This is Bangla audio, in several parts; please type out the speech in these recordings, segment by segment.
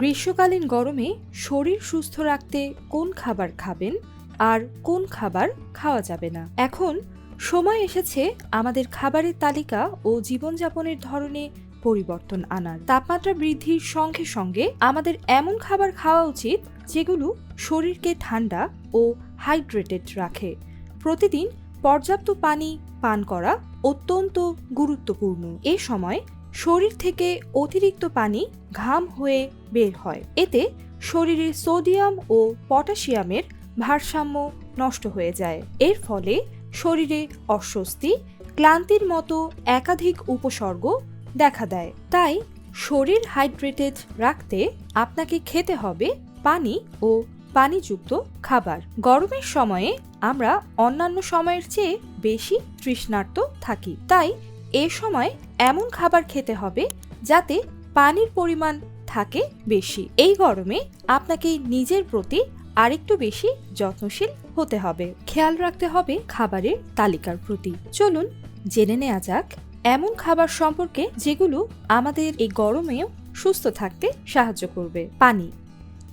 গ্রীষ্মকালীন গরমে শরীর সুস্থ রাখতে কোন খাবার খাবেন আর কোন খাবার খাওয়া যাবে না? এখন সময় এসেছে আমাদের খাবারের তালিকা ও জীবনযাপনের ধরনে পরিবর্তন আনার। তাপমাত্রা বৃদ্ধির সঙ্গে সঙ্গে আমাদের এমন খাবার খাওয়া উচিত যেগুলো শরীরকে ঠান্ডা ও হাইড্রেটেড রাখে। প্রতিদিন পর্যাপ্ত পানি পান করা অত্যন্ত গুরুত্বপূর্ণ। এ সময় শরীর থেকে অতিরিক্ত পানি ঘাম হয়ে বের হয়। এতে শরীরে সোডিয়াম ও পটাশিয়ামের ভারসাম্য নষ্ট হয়ে যায়। এর ফলে শরীরে অস্বস্তি, ক্লান্তির মতো একাধিক উপসর্গ দেখা দেয়। তাই শরীর হাইড্রেটেড রাখতে আপনাকে খেতে হবে পানি ও পানিযুক্ত খাবার। গরমের সময়ে আমরা অন্যান্য সময়ের চেয়ে বেশি তৃষ্ণার্ত থাকি। তাই এ সময় এমন খাবার খেতে হবে যাতে পানির পরিমাণ থাকে বেশি। এই গরমে আপনাকে নিজের প্রতি আরেকটু বেশি যত্নশীল হতে হবে। খেয়াল রাখতে হবে খাবারের তালিকার প্রতি। চলুন জেনে নেওয়া যাক, এমন খাবার সম্পর্কে যেগুলো আমাদের এই গরমেও সুস্থ থাকতে সাহায্য করবে। পানি।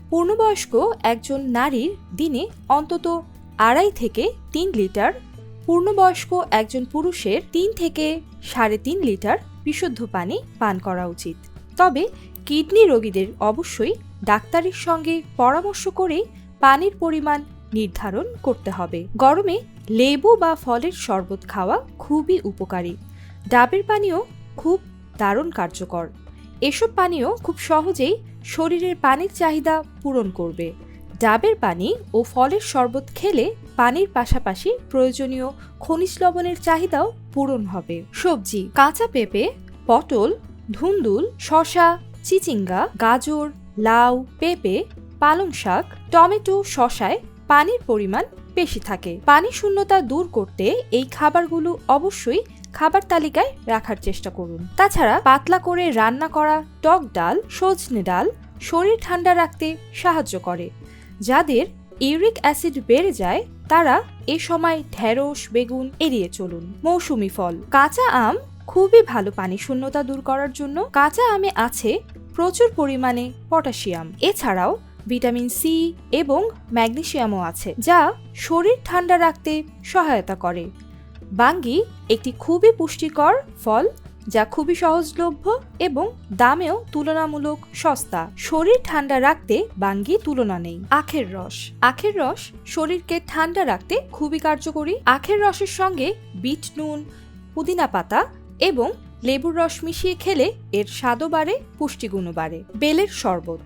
পূর্ণবয়স্ক একজন নারীর দিনে অন্তত আড়াই থেকে তিন লিটার পূর্ণবয়স্ক একজন পুরুষের তিন থেকে সাড়ে তিন লিটার বিশুদ্ধ পানি পান করা উচিত। তবে কিডনি রোগীদের অবশ্যই ডাক্তারের সঙ্গে পরামর্শ করে পানির পরিমাণ নির্ধারণ করতে হবে। গরমে লেবু বা ফলের শরবত খাওয়া খুবই উপকারী। ডাবের পানীয় খুব দারুণ কার্যকর। এসব পানীয় খুব সহজেই শরীরের পানির চাহিদা পূরণ করবে। ডাবের পানি ও ফলের শরবত খেলে পানির পাশাপাশি প্রয়োজনীয় খনিজ লবণের চাহিদাও পূরণ হবে। সবজি, কাঁচা পেঁপে, পটল, ধুন্দুল শশা চিচিঙ্গা, গাজর, লাউ, পেঁপে, পালং শাক, টমেটো শশায় পানির পরিমাণ বেশি থাকে। পানি শূন্যতা দূর করতে এই খাবারগুলো অবশ্যই খাবার তালিকায় রাখার চেষ্টা করুন। তাছাড়া পাতলা করে রান্না করা টক ডাল, সজনে ডাল শরীর ঠান্ডা রাখতে সাহায্য করে, যাদের ইউরিক অ্যাসিড বেড়ে যায় তারা এ সময় ঢেঁড়স, বেগুন এড়িয়ে চলুন। মৌসুমি ফল। কাঁচা আম খুবই ভালো পানি শূন্যতা দূর করার জন্য কাঁচা আমে আছে প্রচুর পরিমাণে পটাশিয়াম। এছাড়াও ভিটামিন সি এবং ম্যাগনেসিয়ামও আছে, যা শরীর ঠান্ডা রাখতে সহায়তা করে। বাঙ্গি একটি খুবই পুষ্টিকর ফল। যা খুবই সহজলভ্য এবং দামেও তুলনামূলক সস্তা। শরীর ঠান্ডা রাখতে বাঙ্গি তুলনা নেই। আখের রস। আখের রস শরীরকে ঠান্ডা রাখতে খুবই কার্যকরী। আখের রসের সঙ্গে বিট নুন, পুদিনা পাতা এবং লেবুর রস মিশিয়ে খেলে এর স্বাদও বাড়ে, পুষ্টিগুণও বাড়ে। বেলের শরবত।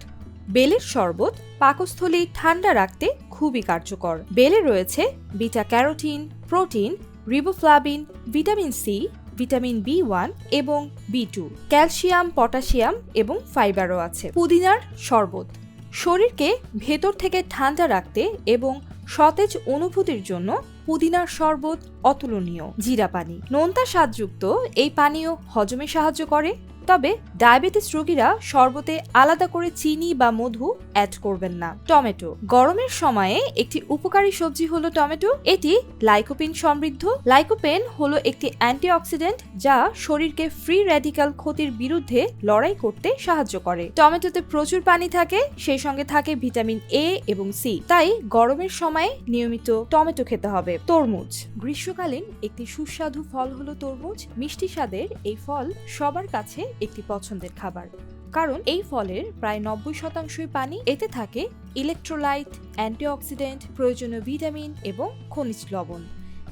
বেলের শরবত পাকস্থলী ঠান্ডা রাখতে খুবই কার্যকর। বেলে রয়েছে beta carotene, protein, riboflavin, vitamin C vitamin B one এবং বি টু ক্যালসিয়াম, পটাশিয়াম এবং ফাইবারও আছে। পুদিনার শরবত, শরীরকে ভেতর থেকে ঠান্ডা রাখতে এবং সতেজ অনুভূতির জন্য পুদিনার শরবত অতুলনীয়। জিরা পানি, নোনতা স্বাদযুক্ত, এই পানীয় হজমে সাহায্য করে। তবে ডায়াবেটিস রোগীরা শরবতে আলাদা করে চিনি বা মধু অ্যাড করবেন না। টমেটো। গরমের সময়ে একটি উপকারী সবজি হলো টমেটো। এটি লাইকোপিন সমৃদ্ধ। লাইকোপেন হলো একটি অ্যান্টিঅক্সিডেন্ট যা শরীরকে ফ্রি র্যাডিক্যাল ক্ষতির বিরুদ্ধে লড়াই করতে সাহায্য করে। টমেটোতে প্রচুর পানি থাকে, সেই সঙ্গে থাকে ভিটামিন এ এবং সি তাই গরমের সময়ে নিয়মিত টমেটো খেতে হবে। তরমুজ। গ্রীষ্মকালীন একটি সুস্বাদু ফল হলো তরমুজ। মিষ্টি স্বাদের এই ফল সবার কাছে একটি পছন্দের খাবার। কারণ এই ফলের প্রায় নব্বই শতাংশই পানি, এতে থাকে ইলেকট্রোলাইট অ্যান্টিঅক্সিডেন্ট প্রয়োজনীয় ভিটামিন এবং খনিজ লবণ।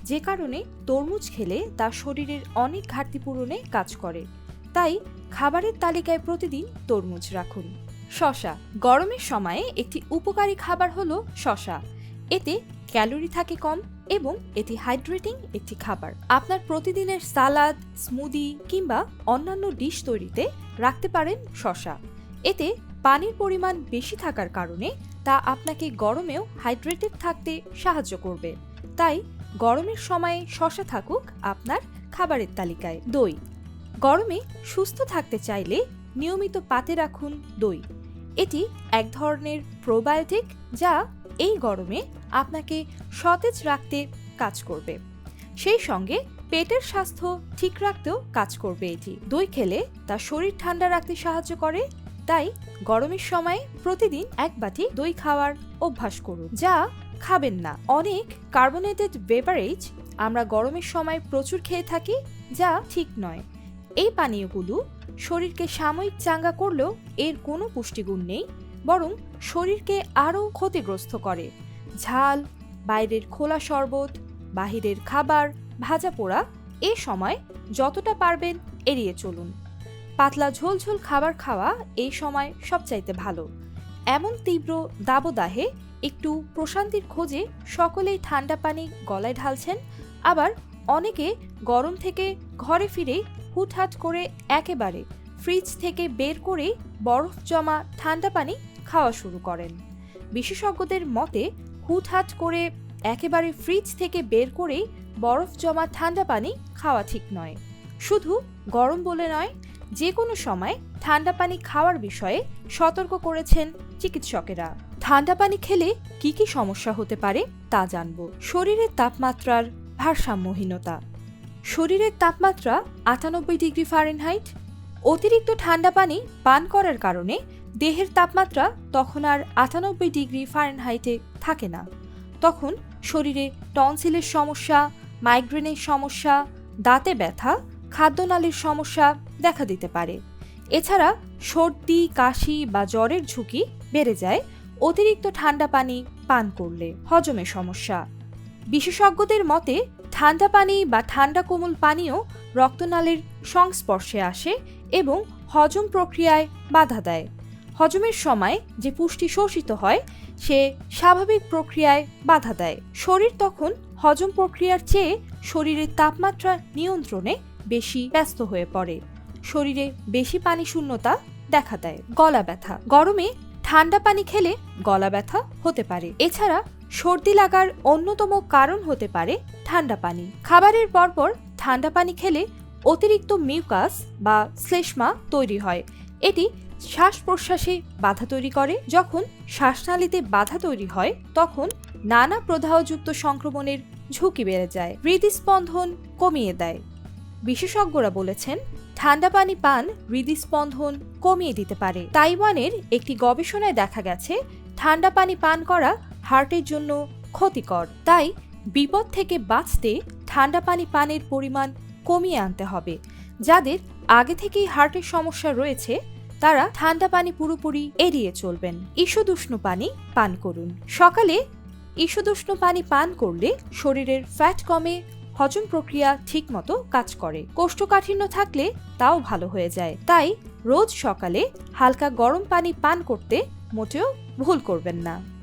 যে কারণে তরমুজ খেলে তা শরীরের অনেক ঘাটতি পূরণে কাজ করে। তাই খাবারের তালিকায় প্রতিদিন তরমুজ রাখুন। শশা। গরমের সময়ে একটি উপকারী খাবার হলো শশা। এতে ক্যালোরি থাকে কম এবং এটি হাইড্রেটিং একটি খাবার। আপনার প্রতিদিনের সালাদ, স্মুদি কিংবা অন্যান্য ডিশ তৈরিতে রাখতে পারেন শশা এতে পানির পরিমাণ বেশি থাকার কারণে তা আপনাকে গরমেও হাইড্রেটেড থাকতে সাহায্য করবে। তাই গরমের সময়ে শশা থাকুক আপনার খাবারের তালিকায়। দই। গরমে সুস্থ থাকতে চাইলে নিয়মিত পাতে রাখুন দই। এটি এক ধরনের প্রোবায়োটিক যা এই গরমে আপনাকে সতেজ রাখতে কাজ করবে। সেই সঙ্গে পেটের স্বাস্থ্য ঠিক রাখতেও কাজ করবে এটি। দই খেলে তা শরীর ঠান্ডা রাখতে সাহায্য করে, তাই গরমের সময় প্রতিদিন এক বাটি দই খাওয়ার অভ্যাস করুন। যা খাবেন না। অনেক কার্বোনেটেড বেভারেজ আমরা গরমের সময় প্রচুর খেয়ে থাকি, যা ঠিক নয়। এই পানীয়গুলো শরীরকে সাময়িক চাঙ্গা করলেও এর কোনো পুষ্টিগুণ নেই। বরং শরীরকে আরও ক্ষতিগ্রস্ত করে। ঝাল, বাইরের খোলা শরবত, বাহিরের খাবার, ভাজা পোড়া এ সময় যতটা পারবেন এড়িয়ে চলুন। পাতলা ঝোলঝোল খাবার খাওয়া এই সময় সবচাইতে ভালো। এমন তীব্র দাবদাহে একটু প্রশান্তির খোঁজে সকলেই ঠান্ডা পানি গলায় ঢালছেন, আবার অনেকে গরম থেকে ঘরে ফিরে হুটহাট করে একেবারে ফ্রিজ থেকে বের করে বরফ জমা ঠান্ডা পানি খাওয়া শুরু করেন। বিশেষজ্ঞদের মতে, হুটহাট করে একেবারে ফ্রিজ থেকে বের করেই বরফ জমা ঠান্ডা পানি খাওয়া ঠিক নয়। শুধু গরম বলে নয় যে কোনো সময় ঠান্ডা পানি খাওয়ার বিষয়ে সতর্ক করেছেন চিকিৎসকেরা। ঠান্ডা পানি খেলে কি কি সমস্যা হতে পারে তা জানব। শরীরের তাপমাত্রার ভারসাম্যহীনতা। শরীরের তাপমাত্রা আটানব্বই ডিগ্রি ফারেনহাইট। অতিরিক্ত ঠান্ডা পানি পান করার কারণে দেহের তাপমাত্রা তখন আর আটানব্বই ডিগ্রি ফারেনহাইটে থাকে না। তখন শরীরে টনসিলের সমস্যা, মাইগ্রেনের সমস্যা, দাঁতে ব্যথা, খাদ্যনালীর সমস্যা দেখা দিতে পারে। এছাড়া সর্দি, কাশি বা জ্বরের ঝুঁকি বেড়ে যায়। অতিরিক্ত ঠান্ডা পানি পান করলে হজমের সমস্যা। বিশেষজ্ঞদের মতে, ঠান্ডা পানি বা ঠান্ডা কোমল পানীয় রক্তনালীর সংস্পর্শে আসে এবং হজম প্রক্রিয়ায় বাধা দেয়। হজমের সময় যে পুষ্টি শোষিত হয়, সে স্বাভাবিক প্রক্রিয়ায় বাধা দেয়। শরীর তখন হজম প্রক্রিয়ার চেয়ে শরীরের তাপমাত্রা নিয়ন্ত্রণে বেশি ব্যস্ত হয়ে পড়ে। শরীরে বেশি পানি শূন্যতা দেখা দেয়, গলা ব্যথা। গরমে ঠান্ডা পানি খেলে গলা ব্যথা হতে পারে। এছাড়া সর্দি লাগার অন্যতম কারণ হতে পারে ঠান্ডা পানি। খাবারের পরপর ঠান্ডা পানি খেলে অতিরিক্ত মিউকাস বা শ্লেষ্মা তৈরি হয়। এটি শ্বাস প্রশ্বাসে বাধা তৈরি করে। যখন শ্বাসনালীতে বাধা তৈরি হয়, তখন নানা প্রদাহযুক্ত সংক্রমণের ঝুঁকি বেড়ে যায়, হৃদস্পন্দন কমিয়ে দেয়। বিশেষজ্ঞরা বলেছেন, ঠান্ডা পানি পান হৃদস্পন্দন কমিয়ে দিতে পারে। তাইওয়ানের একটি গবেষণায় দেখা গেছে, ঠান্ডা পানি পান করা হার্টের জন্য ক্ষতিকর। তাই বিপদ থেকে বাঁচতে ঠান্ডা পানি পানের পরিমাণ কমিয়ে আনতে হবে। যাদের আগে থেকেই হার্টের সমস্যা রয়েছে তারা ঠান্ডা পানি পুরোপুরি এড়িয়ে চলবেন। ঈষদুষ্ণ পানি পান করুন। সকালে ঈষদুষ্ণ পানি পান করলে শরীরের ফ্যাট কমে, হজম প্রক্রিয়া ঠিকমতো কাজ করে। কোষ্ঠকাঠিন্য থাকলে তাও ভালো হয়ে যায়। তাই রোজ সকালে হালকা গরম পানি পান করতে মোটেও ভুল করবেন না।